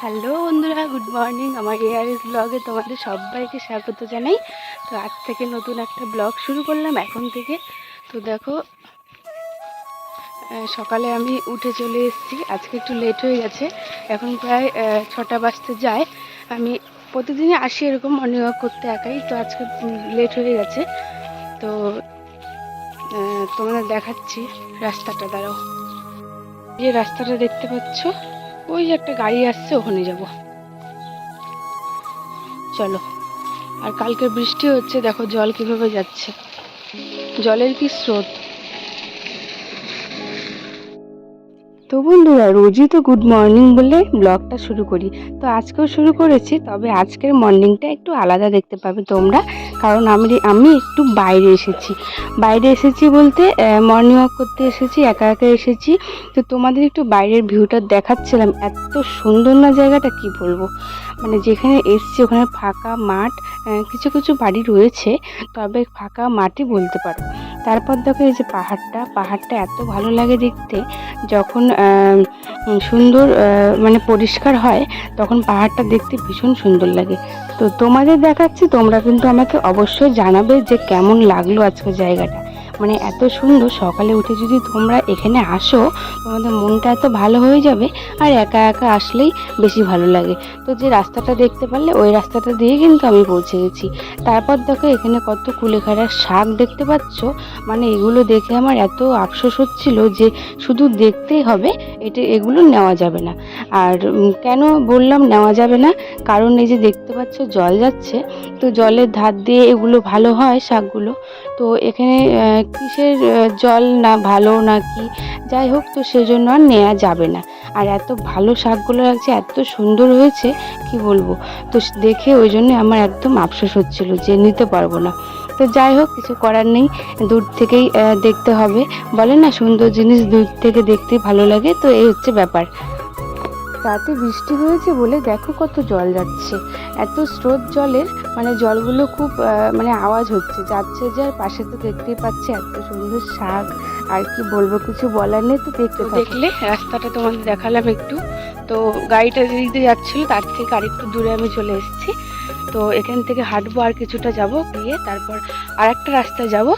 Hello বন্ধুরা, good morning. আমার ARS ব্লগে তোমাদের সবাইকে স্বাগত জানাই। তো আজ থেকে নতুন একটা ব্লগ শুরু করলাম এখন থেকে। তো দেখো সকালে আমি উঠে চলে এসেছি। আজকে একটু লেট হয়ে গেছে। এখন প্রায় ছটা বাজতে যায়। আমি প্রতিদিনই আসি এরকম মর্নিং ওয়াক করতে একাই, তো আজকে লেট হয়ে গেছে। তো তোমাদের দেখাচ্ছি রাস্তাটা, দাঁড়াও। যে রাস্তাটা দেখতে পাচ্ছ? ওই যে একটা গাড়ি আসছে, ওখানে যাব। চলো। আর কালকে বৃষ্টি হচ্ছে, দেখো জল কীভাবে যাচ্ছে। জলের কি স্রোত? তো বন্ধুরা, রোজই তো গুড মর্নিং বলে ব্লগটা শুরু করি। তো আজকেও শুরু করেছি, তবে আজকের মর্নিংটা একটু আলাদা দেখতে পাবে তোমরা। কারণ আমি আমি একটু বাইরে এসেছি। বাইরে এসেছি বলতে মর্নিং ওয়াক করতে এসেছি, একা একা এসেছি। তো তোমাদের একটু বাইরের ভিউটা দেখাচ্ছিলাম, এত সুন্দর না জায়গাটা কি বলব? মানে যেখানে এসছি ওখানে ফাঁকা মাঠ কিছু কিছু বাড়ি রয়েছে, তবে ফাঁকা মাঠই বলতে পারো। তারপর দেখো এই যে পাহাড়টা পাহাড়টা এত ভালো লাগে দেখতে। যখন সুন্দর মানে পরিষ্কার হয়, তখন পাহাড়টা দেখতে ভীষণ সুন্দর লাগে। তো তোমাদের দেখাচ্ছি, তোমরা কিন্তু আমাকে অবশ্যই জানাবে যে কেমন লাগল আজকে জায়গাটা। মানে এত সুন্দর, সকালে উঠে যদি তোমরা এখানে আসো, তোমাদের মনটা এত ভালো হয়ে যাবে, আর একা একা আসলেই বেশি ভালো লাগে। তো যে রাস্তাটা দেখতে পারলে, ওই রাস্তাটা দিয়ে কিন্তু আমি পৌঁছে গেছি। তারপর দেখো, এখানে কত কুলেখাড়ার শাক দেখতে পাচ্ছ। মানে এগুলো দেখে আমার এত আফসোস হচ্ছিল যে শুধু দেখতেই হবে, এটা, এগুলো নেওয়া যাবে না। আর কেন বললাম নেওয়া যাবে না? কারণ এই যে দেখতে পাচ্ছ, জল যাচ্ছে। তো জলের ধার দিয়ে এগুলো ভালো হয় শাকগুলো। তো এখানে কিসের জল না ভালো না কি? যাই হোক, তো সেজন্য আর নেওয়া যাবে না। আর এত ভালো শাকগুলো লাগছে, এত সুন্দর হয়েছে, কি বলব? তো দেখে ওই জন্য আমার একদম আফসোস হচ্ছিল যে নিতে পারব না। তো যাই হোক, কিছু করার নেই। দূর থেকেই দেখতে হবে। বলে না, সুন্দর জিনিস দূর থেকে দেখতে ভালো লাগে, তো এই হচ্ছে ব্যাপার। রাতে বৃষ্টি হয়েছে বলে দেখো কত জল যাচ্ছে। এত স্রোত জলের মানে জলগুলো খুব মানে আওয়াজ হচ্ছে। যাচ্ছে যে আর পাশে তো দেখতেই পাচ্ছে এত সুন্দর শাক আর কি বলব কিছু বলার নেই তো দেখতে দেখলে রাস্তাটা তোমাদের দেখালাম একটু। তো গাড়িটা যেদিক দিয়ে যাচ্ছিল তার থেকে আরেকটু দূরে আমি চলে এসেছি। তো এখান থেকে হাঁটবো আর কিছুটা যাব গিয়ে তারপর আর একটা রাস্তায় যাব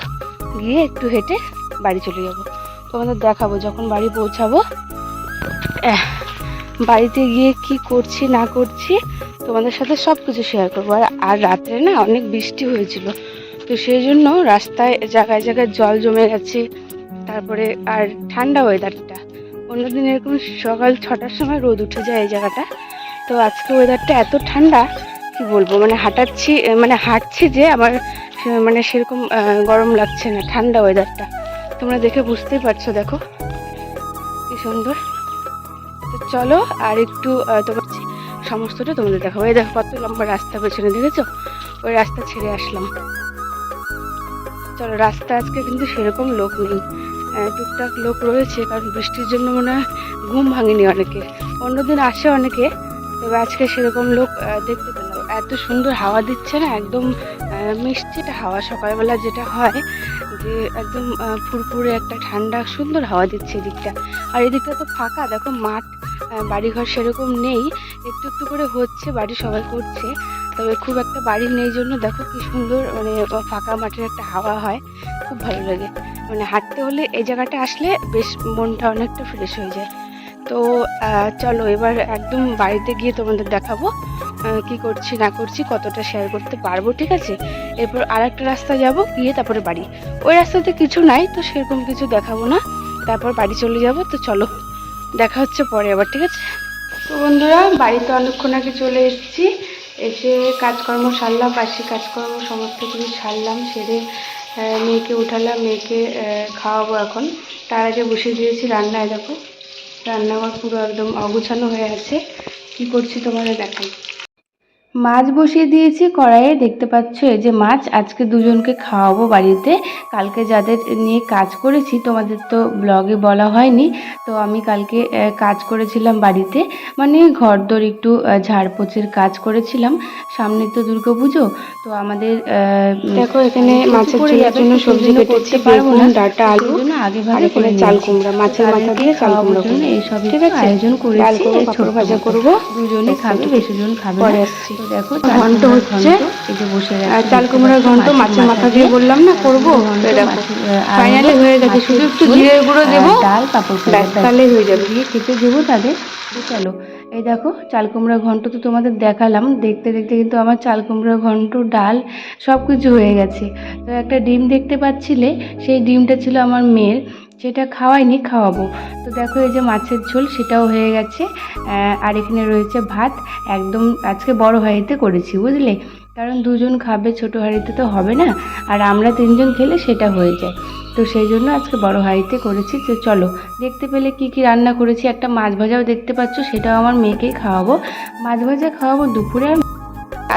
গিয়ে একটু হেঁটে বাড়ি চলে যাব। তোমাদের দেখাবো যখন বাড়ি পৌঁছাবো। বাড়িতে গিয়ে কি করছি, না করছি, তোমাদের সাথে সব কিছু শেয়ার করব। আর আর রাত্রে না অনেক বৃষ্টি হয়েছিল। তো সেই জন্য রাস্তায় জায়গায় জায়গায় জল জমে গেছে। তারপরে আর ঠান্ডা ওয়েদারটা অন্যদিন এরকম সকাল ছটার সময় রোদ উঠে যায় এই জায়গাটা। তো আজকে ওয়েদারটা এত ঠান্ডা, কি বলব? মানে হাঁটাচ্ছি মানে হাঁটছি যে আমার মানে সেরকম গরম লাগছে না, ঠান্ডা ওয়েদারটা তোমরা দেখে বুঝতেই পারছ, দেখো। কি সুন্দর। চলো, আর একটু তোমার সমস্তটা তোমাদের দেখাবো। এই দেখো, কত লম্বা রাস্তা পেছনে, দেখেছ? ওই রাস্তা ছেড়ে আসলাম। চলো, রাস্তা আজকে কিন্তু সেরকম লোক নেই। টুকটাক লোক রয়েছে, কারণ বৃষ্টির জন্য মনে হয় ঘুম ভাঙেনি অনেকে। অন্যদিন আসে অনেকে, তবে আজকে সেরকম লোক দেখতে পেলাম। এত সুন্দর হাওয়া দিচ্ছে না? একদম মিষ্টি একটা হাওয়া সকালবেলা যেটা হয় যে একদম ফুরফুরে একটা ঠান্ডা, সুন্দর হাওয়া দিচ্ছে এদিকটা। আর এদিকটা তো ফাঁকা, দেখো মাঠ বাড়িঘর সেরকম নেই। একটু একটু করে হচ্ছে, বাড়ি সবাই করছে। তবে খুব একটা বাড়ি নেই জন্য দেখো কি সুন্দর মানে ফাঁকা মাঠের একটা হাওয়া হয়। খুব ভালো লাগে। মানে হাঁটতে হলে এই জায়গাটা আসলে বেশ মনটা অনেকটা ফ্রেশ হয়ে যায়। তো চলো এবার একদম বাড়িতে গিয়ে তোমাদের দেখাবো। কি করছি, না করছি, কতটা শেয়ার করতে পারব, ঠিক আছে? এরপর আর একটা রাস্তা যাব, গিয়ে তারপরে বাড়ি। ওই রাস্তাতে কিছু নাই, তো সেরকম কিছু দেখাবো না। তারপর বাড়ি চলে যাব, তো চলো, দেখা হচ্ছে পরে আবার, ঠিক আছে? তো বন্ধুরা, বাড়িতে অনেকক্ষণ আগে চলে এসেছি। এসে কাজকর্ম সারলাম, বাসি কাজকর্ম, সমস্ত কিছু সারলাম, সেরে মেয়েকে উঠালাম, মেয়েকে খাওয়াবো এখন। তার আগে বসে দিয়েছি রান্নায়, দেখো। রান্নাঘর পুরো একদম অগুছানো হয়ে আছে। কি করছি তোমাদের দেখাই। মাছ বসিয়ে দিয়েছি কড়াইয়ে দেখতে পাচ্ছ এই যে মাছ আজকে দুজনকে খাওয়াবো বাড়িতে কালকে যাদের নিয়ে কাজ করেছি তোমাদের তো ব্লগে বলা হয়নি তো আমি কালকে কাজ করেছিলাম বাড়িতে মানে ঘরদোর একটু আহ, ঝাড়পোছের কাজ করেছিলাম সামনে তো দুর্গা পুজো তো আমাদের দেখো এখানে মাছের ঝোলের জন্য সবজি কেটেছি, বেগুন। ডাঁটা, আলু, আগে ভাগে করে চাল কুমড়া, মাছের মাথা দিয়ে চাল কুমড়া করব। এইসব ঠিক আছে? আয়োজন করেছি এই ছোট্ট ভাজা। করব। দুজনে খাবে বেশি জন খাবে পরে আসছি। দেখো ঘন্ট হচ্ছে। আর চাল কুমড়ার ঘন্ট মাছের মাথা। দিয়ে বললাম না করব? ফাইনালি হয়ে গেছে শুধু একটু জিরের গুঁড়ো দেবো। ডাল পাঁপড়। তাহলেই হয়ে যাবে। খেতে দেবো তাদের। চলো। এই দেখো, চাল কুমড়া ঘন্ট তো তোমাদের দেখালাম। দেখতে দেখতে কিন্তু আমার চাল কুমড়া ঘন্ট, ডাল সব কিছু হয়ে গেছে। তো একটা ডিম দেখতে পাচ্ছিলে? সেই ডিমটা ছিল আমার মেয়ের। সেটা খাওয়াইনি, খাওয়াবো। তো দেখো, এই যে মাছের ঝোল, সেটাও হয়ে গেছে। আর এখানে রয়েছে ভাত। একদম আজকে বড় হাঁড়িতে করেছি, বুঝলে? কারণ দুজন খাবে ছোট হাঁড়িতে তো হবে না, আর আমরা তিনজন খেলে সেটা হয়ে যায়। তো সেই জন্য আজকে বড় হাঁড়িতে করেছি তো চলো, দেখতে পেলে কি কি রান্না করেছি, একটা মাছ ভাজাও দেখতে পাচ্ছ, সেটাও আমার মেয়েকেই খাওয়াবো। মাছ ভাজা খাওয়াবো দুপুরে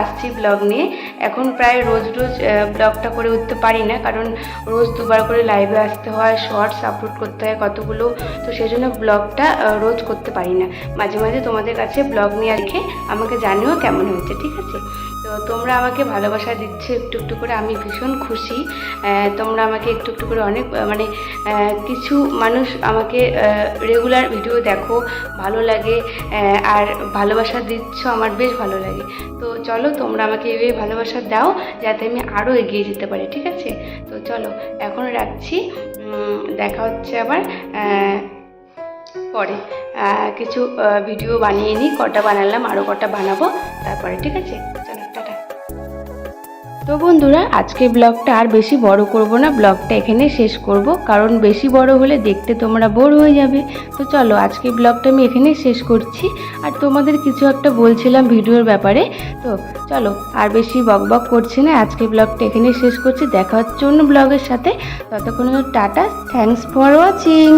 আসছি ব্লগ নিয়ে। এখন প্রায় রোজ রোজ ব্লগটা করে উঠতে পারি না, কারণ রোজ দুবার করে লাইভে আসতে হয় শর্টস আপলোড করতে হয় কতগুলো, তো সেই জন্য ব্লগটা রোজ করতে পারি না। মাঝে মাঝে তোমাদের কাছে ব্লগ নিয়ে রেখে আমাকে জানিও কেমন হয়েছে, ঠিক আছে? তো তোমরা আমাকে ভালোবাসা দিচ্ছ, একটু একটু করে আমি ভীষণ খুশি। তোমরা আমাকে একটু একটু করে অনেক মানে কিছু মানুষ আমাকে রেগুলার ভিডিও দেখো, ভালো লাগে আর ভালোবাসা দিচ্ছ আমার বেশ ভালো লাগে। তো চলো, তোমরা আমাকে এইভাবে ভালোবাসা দাও, যাতে আমি আরও এগিয়ে যেতে পারি, ঠিক আছে? তো চলো, এখন রাখছি। দেখা হচ্ছে আবার পরে। কিছু ভিডিও বানিয়ে নিই, কটা বানালাম আরও কটা বানাবো, তারপরে, ঠিক আছে? তো বন্ধুরা আজকে ব্লগটা আর বেশি বড় করব না, ব্লগটা এখানে শেষ করব। কারণ বেশি বড় হলে দেখতে তোমরা বোর হয়ে যাবে। তো চলো আজকে ব্লগটা আমি এখানে শেষ করছি। আর তোমাদের কিছু একটা বলছিলাম ভিডিওর ব্যাপারে, তো চলো, আর বেশি বক বক করছি না আজকে ব্লগটা এখানে শেষ করছি। দেখা হচ্ছে অন্য ব্লগের সাথে। ততক্ষণ টাটা থ্যাংকস ফর ওয়াচিং